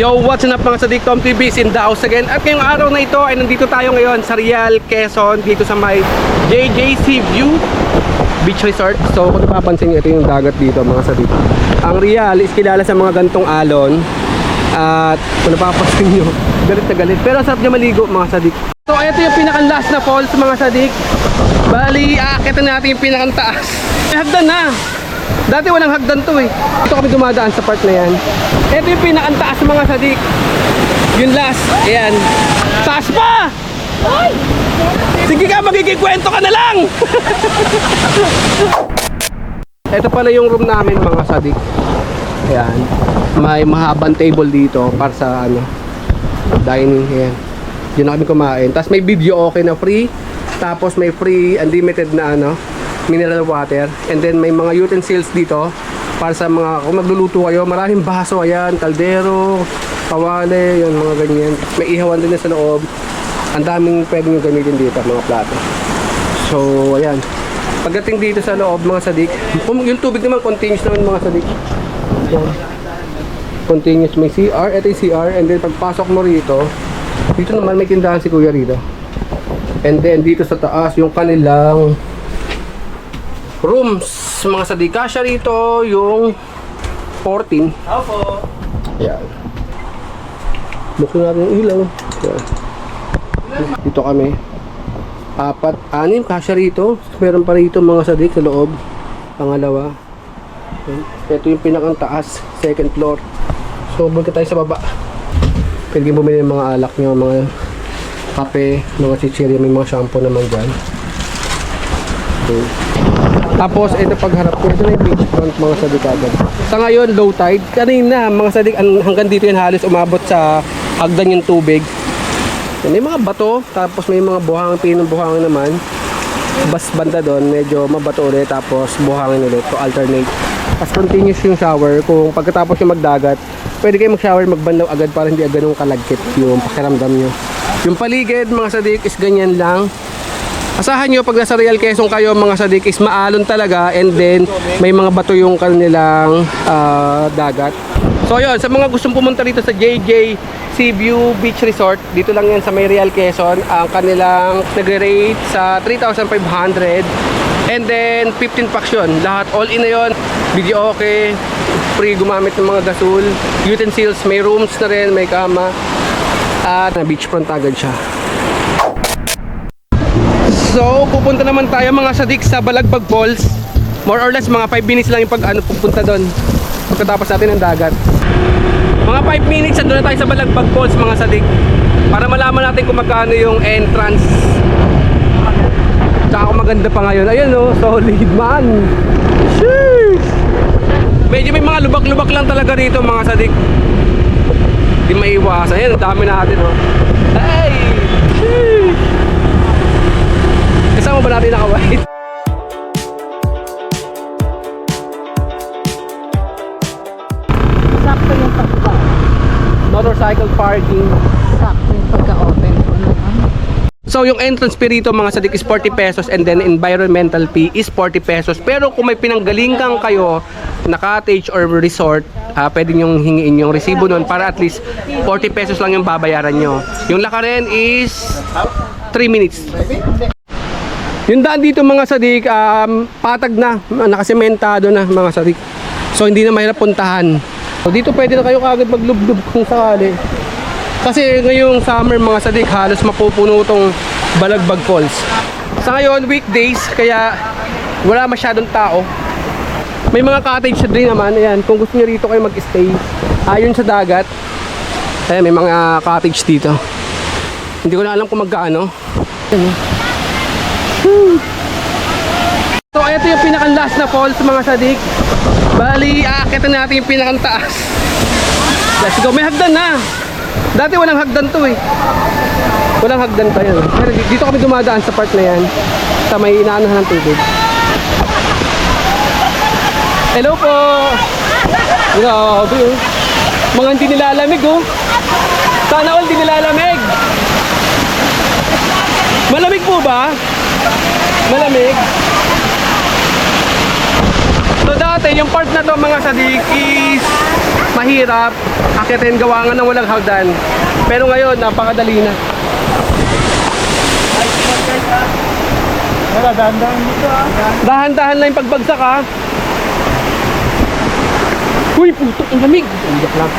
Yo, what's up mga sadik Tom TV in the house again. At ngayong araw na ito ay nandito tayo ngayon sa Real, Quezon Dito sa may JJC View Beach Resort. So kung napapansin nyo, ito yung dagat dito mga sadik Ang Real is kilala sa mga gantong alon. At kung napapansin nyo, galit na galit. Pero sarap niya maligo mga sadik. So ito yung pinakang last na falls mga sadik. Bali, aakitan natin yung pinakang taas hagdan na Dati walang hagdan to eh. Dito kami dumadaan sa part na yan. Ito yung pinakantaas mga sadik. Yung last. Ayan. Taas pa! Sige ka, magkikikwento ka na lang! Ito pala yung room namin mga sadik. Ayan. May mahabang table dito para sa ano, dining. Ayan. Diyan na kami kumain. Tapos may video okay na free. Tapos may free unlimited na ano, mineral water. And then may mga utensils dito para sa mga kung magluluto kayo, maraming baso ayan, kaldero, kawali, yun mga ganyan. May ihawan din sa loob. Ang daming pwedeng yung gamitin dito, mga plato. So, ayan. Pagdating dito sa loob, mga sadik, kung yung tubig naman continuous naman mga sadik. Continuous may CR, ito yung CR, and then pagpasok mo rito, dito naman may tindahan si Kuya rito. And then dito sa taas, yung kanilang rooms mga sadika siya rito yung 14 Opo. yan buksan natin yung ilaw. Yan. dito kami. Apat, anim kasya rito. Meron pa rito mga sadik sa loob. Pangalawa. Ito yung pinakang taas second floor. So balik tayo sa baba. Pwede bumili ng mga alak nyo mga kape, mga chichirya may mga shampoo naman dyan. Okay. Tapos ito pagharap ko, ito na yung beach front mga sadik agad. Sa ngayon, low tide. Kanina, mga sadik, an- hanggang dito yan halos umabot sa hagdan yung tubig. May mga bato, tapos may mga buhangin, pinong buhangin naman. Bas banda doon, medyo mabato ulit, tapos buhangin ulit to alternate. Tapos continuous yung shower. Kung pagkatapos yung magdagat, pwede kayo mag-shower, magbanlaw agad para hindi agad yung kalagkit yung pakiramdam nyo. Yung paligid, mga sadik, is ganyan lang. Asahan nyo pag nasa Real Quezon kayo mga sadik is maalon talaga and then may mga bato yung kanilang ah, dagat. So yun, sa mga gustong pumunta dito sa JJ Seaview Beach Resort, dito lang yan sa may Real Quezon, ang kanilang nagre-rate sa 3,500 and then 15 packs yun. Lahat all in na yun, video okay, free gumamit ng mga gasol, utensils, may rooms na rin, may kama at beachfront agad siya. So, pupunta naman tayo mga sadik sa Balagbag Falls. More or less, mga 5 minutes lang yung pag ano, pupunta doon. Pagkatapos natin ng dagat. Mga 5 minutes, andun na tayo sa Balagbag Falls mga sadik. Para malaman natin kung magkano yung entrance. Tsaka kung maganda pa ngayon. Ayun oh, solid man. Sheesh! Medyo may mga lubak-lubak lang talaga rito mga sadik. Hindi maiwasan. Ayan, ang dami natin oh. Hey! Sheesh! So yung entrance fee rito mga sadik is 40 pesos and then environmental fee is 40 pesos. Pero kung may pinanggalingan kayo na cottage or resort, ah pwede nyo hingiin yung resibo nun para at least 40 pesos lang yung babayaran nyo. Yung lakarin is 3 minutes. Yung daan dito mga sadik, um, patag na, nakasementado na mga sadik. So hindi na mahirap puntahan. So dito pwede na kayo kagad maglublob kung sakali. Kasi ngayong summer mga sadik, halos mapupuno tong Balagbag Falls. Sa ngayon, weekdays, kaya wala masyadong tao. May mga cottage din naman, ayan, kung gusto niyo rito kayo mag-stay, ayon sa dagat. Ayan, may mga cottage dito. Hindi ko na alam kung magkaano. Ayan. So, ito yung pinakang last na falls mga sadik. Bali, aakitan natin yung pinakang taas. Let's go. May hagdan na. Dati walang hagdan to eh. Walang hagdan pa yan. Pero di- dito kami dumadaan sa part na yan. Sa may inaanahan ng tubig. Hello po! Grabe oh. Mga hindi nilalamig oh. Sana all hindi nilalamig. Malamig po ba? Malamig? So dati, yung part na to mga sadik is mahirap akitin gawa nga ng walang hagdan. Pero ngayon, napakadali na. Wala, dahan-dahan dito ah. Dahan-dahan lang yung pagbagsak ha. Uy, puto, ang lamig. Iyak lang.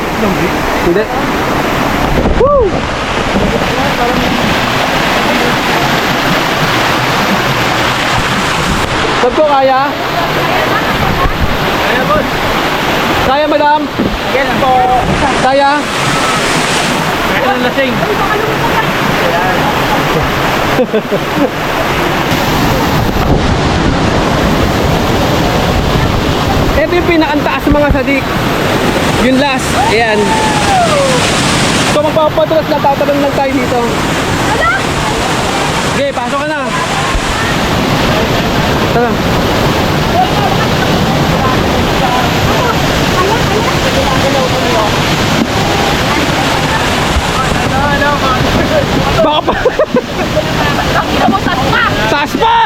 Hindi. Woo! Saan po kaya? Kaya boss. Kaya, madam? Yan po. Kaya? Kaya ng lasing. Ito yung pinakantaas mga sadik. Yung last. Ayan. So magpapatras na tatanong lang tayo dito. Okay, pasok ka na. Tara. Baka pa. Taas pa!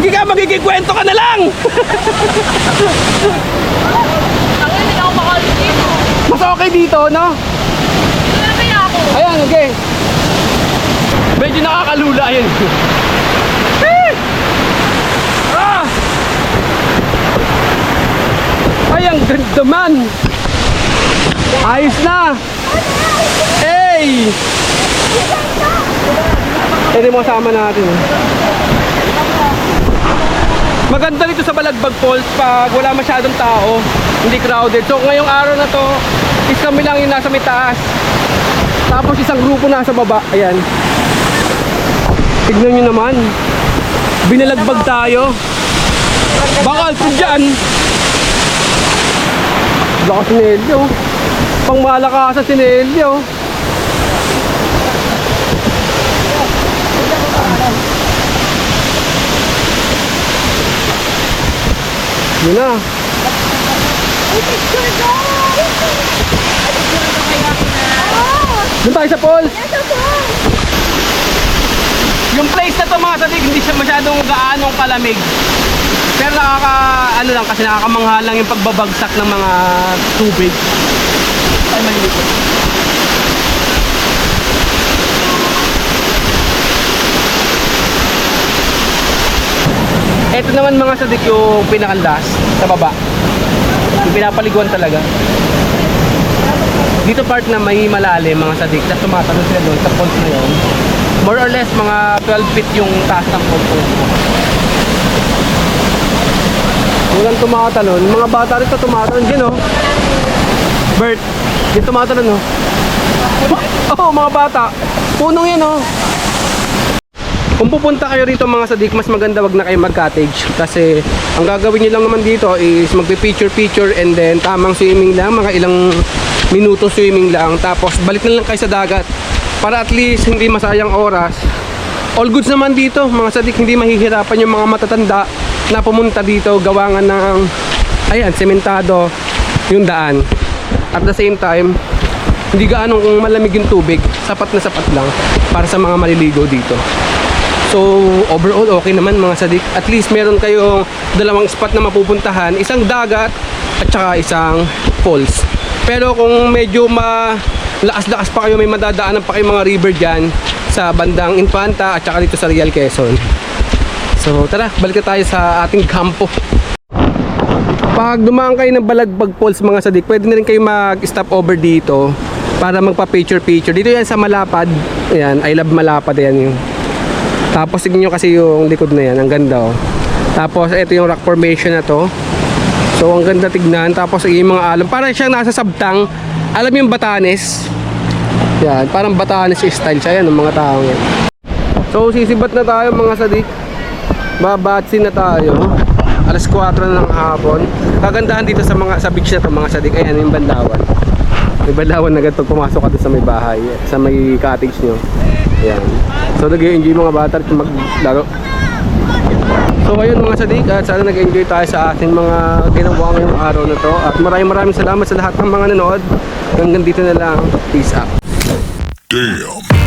Sige ka, magiging ka na lang! Ako hindi ako makalit dito. Mas okay dito, no? Sinabi ako. Ayan, okay. Medyo nakakalula yun. Ah! Ay, ang ganda man. Ayos na. Hey! Pwede mo kasama natin. eh. Maganda dito sa Balagbag Falls pag wala masyadong tao, hindi crowded. So ngayong araw na to, is kami lang yung nasa may taas. Tapos isang grupo nasa baba. Ayan. Tignan nyo naman. Binalagbag tayo. Bakal po dyan. Lakas si Nelio. Pang malakasan si. Yun na. Doon tayo sa falls. Yung place na to mga sadig, hindi siya masyadong gaanong kalamig. Pero nakaka, ano lang, kasi nakakamangha lang yung pagbabagsak ng mga tubig. Ay, maliit. Ito naman mga sadik yung pinakandas sa baba. Yung pinapaliguan talaga. Dito part na may malalim mga sadik. Tapos tumatanong sila doon sa falls na yun. More or less mga 12 feet yung taas ng falls. Walang tumatalon. Mga bata rito tumatalon. Yan oh. Bert. Yung tumatalon oh. Oh, mga bata. Punong yan oh. Kung pupunta kayo rito mga sadik, mas maganda wag na kayo mag-cottage kasi ang gagawin niyo lang naman dito is magpe-picture-picture and then tamang swimming lang, mga ilang minuto swimming lang tapos balik na lang kayo sa dagat para at least hindi masayang oras. All goods naman dito, mga sadik, hindi mahihirapan yung mga matatanda na pumunta dito gawangan ng ayan, sementado yung daan. At the same time, hindi gaano kung malamig yung tubig, sapat na sapat lang para sa mga maliligo dito. So, overall, okay naman mga sadik. At least meron kayong dalawang spot na mapupuntahan. Isang dagat at saka isang falls. Pero kung medyo malakas-lakas pa kayo, may madadaanan pa kayo mga river dyan sa bandang Infanta at saka dito sa Real Quezon. So, tara, balik tayo sa ating kampo. Pag dumaan kayo ng Balagbag Falls mga sadik, pwede na rin kayo mag-stop over dito para magpa-picture-picture. Dito yan sa Malapad. Ayan, I love Malapad yan yung tapos tignan nyo kasi yung likod na yan, ang ganda oh. Tapos ito yung rock formation na to. So ang ganda tignan. Tapos yung mga alam, parang siyang nasa sabtang. Alam yung Batanes. Yan, parang Batanes style siya yan ng mga tao yan. So sisibat na tayo mga sadik. Babatsin na tayo. Alas 4 na ng hapon. Kagandahan dito sa mga sa beach na to mga sadik. Ayan yung bandawan. May bandawan agad pag pumasok ka sa may bahay, sa may cottage nyo. Ayan. So nag-enjoy mga bata at maglaro. So ayun mga sadik at sana nag-enjoy tayo sa ating mga ginawa ngayong araw na to. At maraming maraming salamat sa lahat ng mga nanood. Hanggang dito na lang. Peace out. Damn.